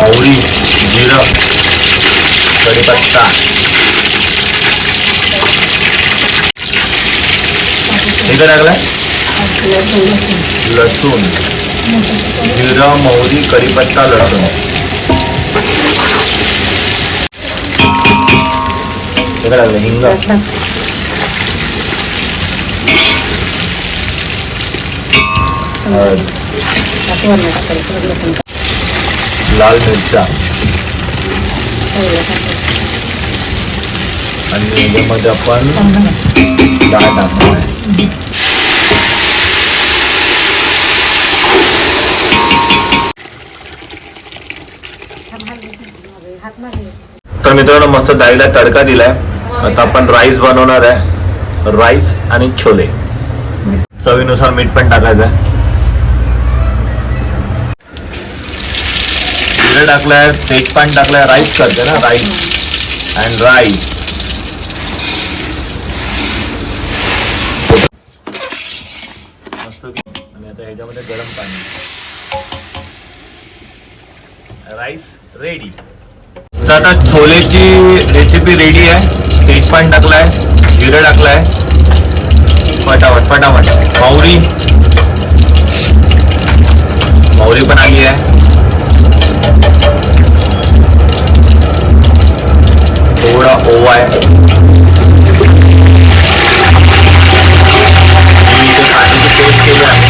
मोहरी जिरं कढीपत्ता हे काय टाकलं लसूण जिरं मोहरी कढीपत्ता लसूण हे काय टाकलं हिंग हळद लाल मिरच्या आणि याच्यामध्ये आपण डाळ टाकणार आहे तर मित्रांनो मस्त डाळीला तडका दिलाय. आता आपण राईस बनवणार आहे. राईस आणि छोले. चवीनुसार मीठ पण टाकायचं आहे जिरं टाकलाय तेजपान टाकलाय राईस करते ना राईस अँड राईस मस्त आणि आता ह्याच्यामध्ये गरम पाणी. राईस रेडी तर आता छोलेची रेसिपी रेडी आहे. तेजपान टाकलाय जिरं टाकलाय. फटाफट फटाफट. मौरी. मौरी पण आली आहे. ओवा आहे मी इथे कांद्याची पेस्ट केली आहे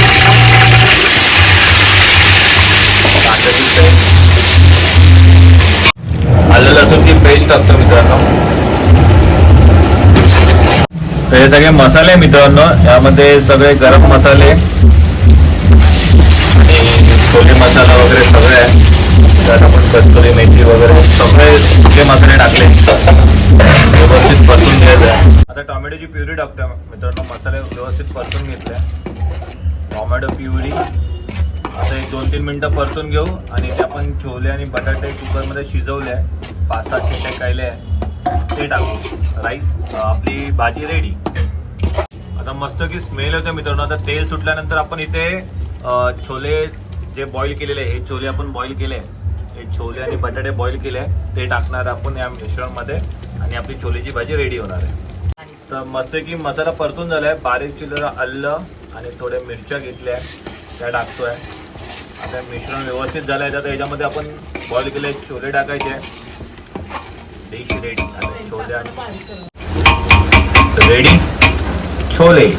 कांद्याची पेस्ट आलं लसूणची पेस्ट टाकतो मित्रांनो. हे सगळे मसाले मित्रांनो. यामध्ये सगळे गरम मसाले आणि छोले मसाला वगैरे सगळे आहे. त्यात आपण कस्तुरी मेथी वगैरे सगळे सुके मसाले टाकले व्यवस्थित परतून घ्यायचं. आता टोमॅटोची प्युरी टाकतो मित्रांनो मसाले व्यवस्थित परतून घेतले. Tomato puree. आता एक दोन तीन मिनटं परतून घेऊ आणि ते आपण छोले आणि बटाटे कुकरमध्ये शिजवले आहे. पाच सहा शिट्टे कायले आहे ते टाकू. राईस आपली भाजी रेडी आता मस्त की स्मेल होते मित्रांनो. आता तेल सुटल्यानंतर आपण इथे छोले जे बॉईल केलेले आहे हे छोले आपण बॉईल केले हे छोले आणि बटाटे बॉईल केले ते टाकणार आपण या मिश्रणमध्ये आणि आपली छोलेची भाजी रेडी होणार आहे. तर मस्त की मसाला परतून झाला आहे बारीक चिरलेलं अल्ल आणि थोड्या मिरच्या घेतल्या त्या टाकतोय. आता मिश्रण व्यवस्थित झालं आहे तर याच्यामध्ये आपण बॉईल केले छोले टाकायचे डिश रेडी छोले आणि रेडी छोले.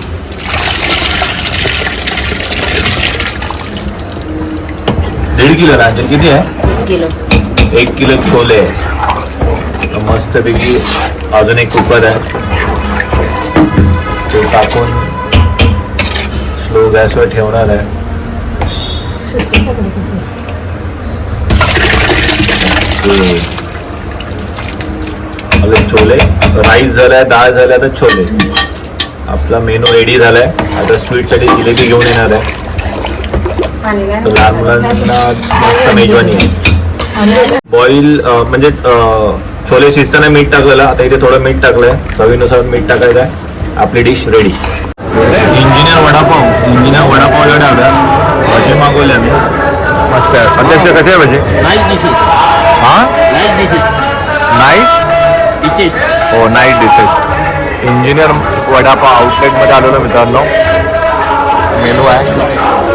दीड किलो अंजल किती आहे किलो। एक किलो छोले मस्तपैकी अजून एक कुकर आहे ते टाकून स्लो गॅसवर ठेवणार आहे छोले राईस झालाय डाळ झालाय तर छोले। आपला मेनू रेडी झालाय आता स्वीटसाठी जिलेबी घेऊन येणार आहे तर लहान मुलांना मस्त मेजवानी आहे बॉईल म्हणजे छोले शिजताना मीठ टाकलेलं आता इथे थोडं मीठ टाकलंय. चवीनुसार मीठ टाकायचं आहे. आपली dish ready engineer vada pav engineer vada pav जेवढे हव्या भजी मागवले आम्ही. मस्त आहे. अध्यक्ष कसे आहे भजी. हा. Nice Dishes. हो नाईट डिशेस इंजिनियर वडापाव आउटलेटमध्ये आलेलो मित्रांनो. मेनू आहे.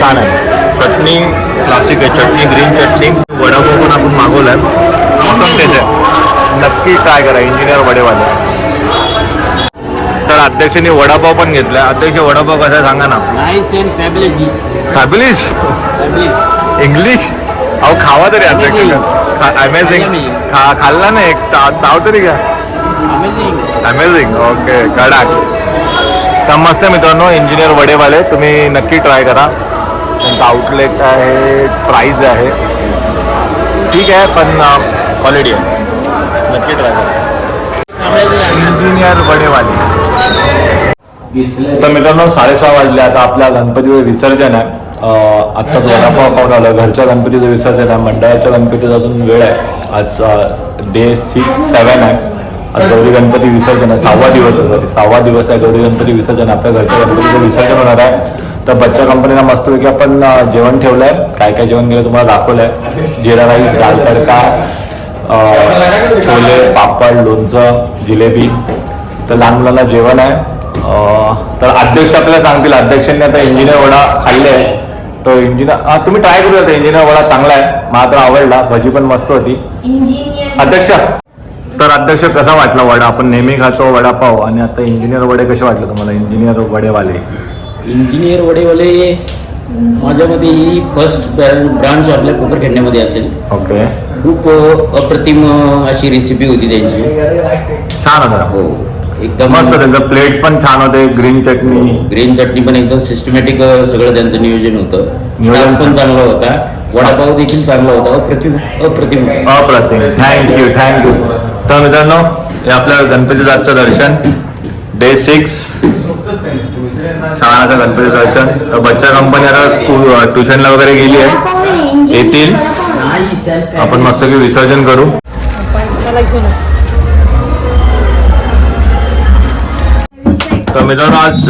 छान आहे. चटणी क्लासिक आहे. चटणी ग्रीन चटणी. वडापाव पण आपण मागवला आहे आहे नक्की ट्राय करा. इंजिनियर वडेवाले. तर अध्यक्षांनी वडापाव पण घेतला अध्यक्ष वडापाव कसा सांगा ना. फॅबिलिश. इंग्लिश अहो खावा तरी अध्यक्ष. अमेझिंग. खा खाल्ला ना एक ताव तरी घ्या. अमेझिंग ओके कडाक. तर मस्त मित्रांनो इंजिनियर वडेवाले तुम्ही नक्की ट्राय करा. त्यांचं आउटलेट आहे प्राईज आहे. ठीक आहे पण क्वालिटी आहे. नक्की ट्राय करा. इंजिनियर वडेवाले. तर मित्रांनो साडेसहा वाजले. आता आपल्या गणपतीचं विसर्जन आहे. आत्ताच वडापाव खाऊन आलं घरच्या गणपतीचं विसर्जन आहे. मंडळाच्या गणपतीचा अजून वेळ आहे. आज डे सिक्स सेवन आहे. आज गौरी गणपती विसर्जन आहे. सहावा दिवस सहावा दिवस आहे गौरी गणपती विसर्जन. आपल्या घरच्या गणपतीचं विसर्जन होणार आहे. तर बच्चा कंपनीला मस्तपैकी आपण जेवण ठेवलंय. काय काय जेवण केलं तुम्हाला दाखवलंय. जिरा राईस दाल तडका छोले पापड लोणचं जिलेबी. तर लहान मुलांना जेवण आहे. तर अध्यक्ष आपल्याला सांगतील. अध्यक्षांनी आता इंजिनियर वडा खाल्ले आहे. तो इंजिनियर हा तुम्ही ट्राय करू शकता इंजिनियर वडा चांगला आहे. मला तर आवडला. भजी पण मस्त होती. अध्यक्ष. तर अध्यक्ष कसा वाटला वडा? आपण नेहमी खातो वडापाव. आणि आता इंजिनियर वडे कसे वाटले तुम्हाला? इंजिनियर वडेवाले. इंजिनियर वडेवाले माझ्यामध्ये ही फर्स्ट ब्रांच आपल्या कोपर खेळण्यामध्ये असेल. ओके खूप अप्रतिम अशी रेसिपी होती त्यांची. छान होता. हो एकदम मस्त त्यांचं प्लेट्स पण छान होते ग्रीन चटणी ग्रीन चटणी पण एकदम सिस्टमॅटिक सगळं त्यांचं नियोजन होतं. नियोजन पण चांगला होता. वडापाव देखील चांगला होता. अप्रतिम अप्रतिम. अप्रतिम. थँक्यू थँक्यू तर मित्रांनो हे आपल्या गणपतीचं आजचं दर्शन. डे सिक्स छान असं गणपती दर्शन तर बच्चा कंपनी आता ट्युशनला वगैरे गेली आहे. येतील. आपण मस्त की विसर्जन करू. तर मित्रांनो आज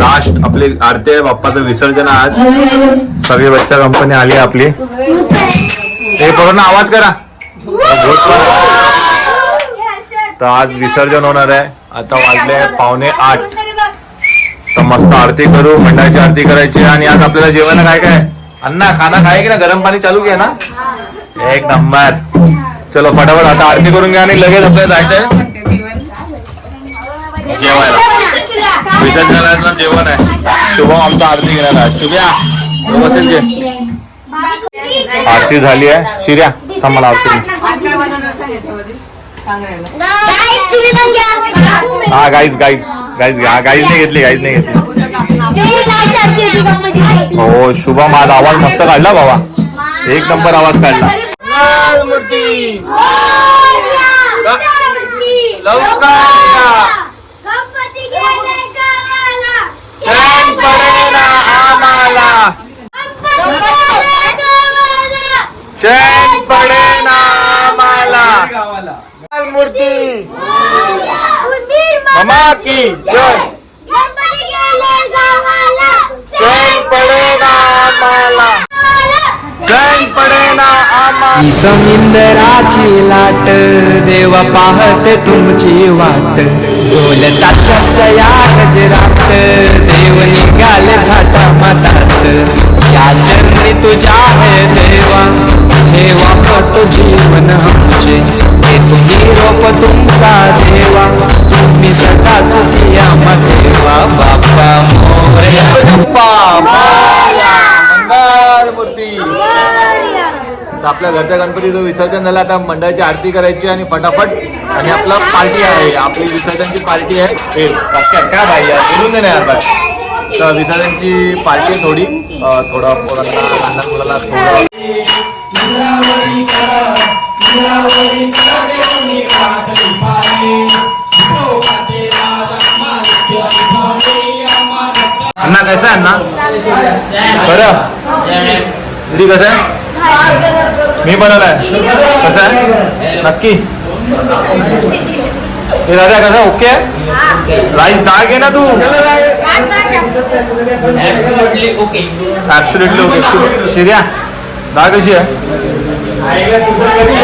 लास्ट आपली आरती आहे. बाप्पाचं विसर्जन आहे आज. सगळी बच्चा कंपनी आली आहे आपली. हे पूर्ण आवाज करा. तर आज विसर्जन होणार आहे. आता वाजले पावणे आठ. तर मस्त आरती करू मंडळाची आरती करायची आणि आज आपल्याला जेवण काय काय? अन्ना खाना खाय की ना गरम पाणी चालू घ्या ना. एक नंबर. चलो फटाफट आता आरती करून घ्या आणि लगेच आपल्याला जायचंय. जेवायला. विसर्जनाचं जेवण आहे. शुभम आमचा आरती घ्यायला शुभ्या व्यवस्थित घे. आरती झाली आहे. शिर्या थांबा आरती हा गाईज गाईज गाईज घ्या गाईज नाही घेतली गाईज नाही घेतली. हो शुभम आज आवाज मस्त काढला बाबा. एक नंबर आवाज काढला. चैन. चैन पडेना आम्हाला? मूर्ती. ममा की जय. पडेना आम्हाला. पडेना आम्हाला. समिंदराची लाट देवा पाहत तुमची वाट. ढोल ताशाच्या या गजरात. मूर्ती तर आपल्या घरच्या गणपतीचं विसर्जन झालं. आता मंडळाची आरती करायची आणि फटाफट आणि आपलं पार्टी आहे. आपली विसर्जनची पार्टी आहे. काय काय भाई यार बोलून यार बाय तर विसर्जनची पार्टी आहे थोडी. थोडं पोरांना लहान मुलाला थोडं कसं आहे अण्णा बरं. दीदी कसं आहे? मी बनवलाय. कसं आहे? नक्की. हे दादा कसं ओके? राईस डाळ घे ना तू? ऍब्सुलेटली ओके शिर्या डाळ कशी आहे?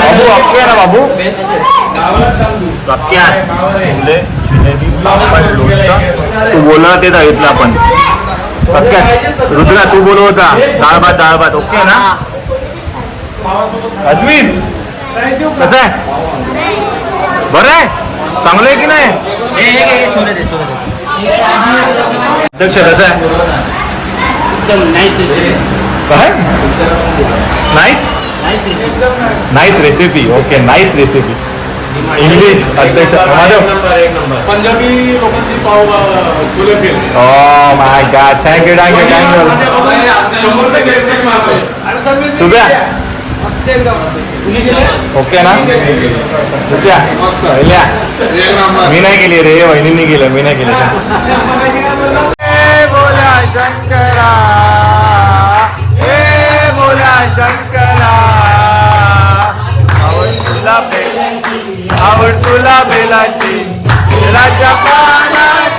बाबू अक्के आहे ना बाबू? अक्के आहे. शिंदे तू बोलला ते सांगितलं आपण. रुद्रा तू बोलव होता डाळ भात डाळ भात ओके ना अजमीन कसं आहे बरं आहे चांगलं आहे की नाही अध्यक्ष कसं आहे काय nice nice nice recipe okay nice recipe English Punjabi लोकांची पाव चुले oh गेले? ओके ना? तुझ्या मी नाही गेली रे वहिनींनी गेलं मी नाही गेलं. बोला शंकरा. आवड तुला बेलाची. बेलाच्या पाना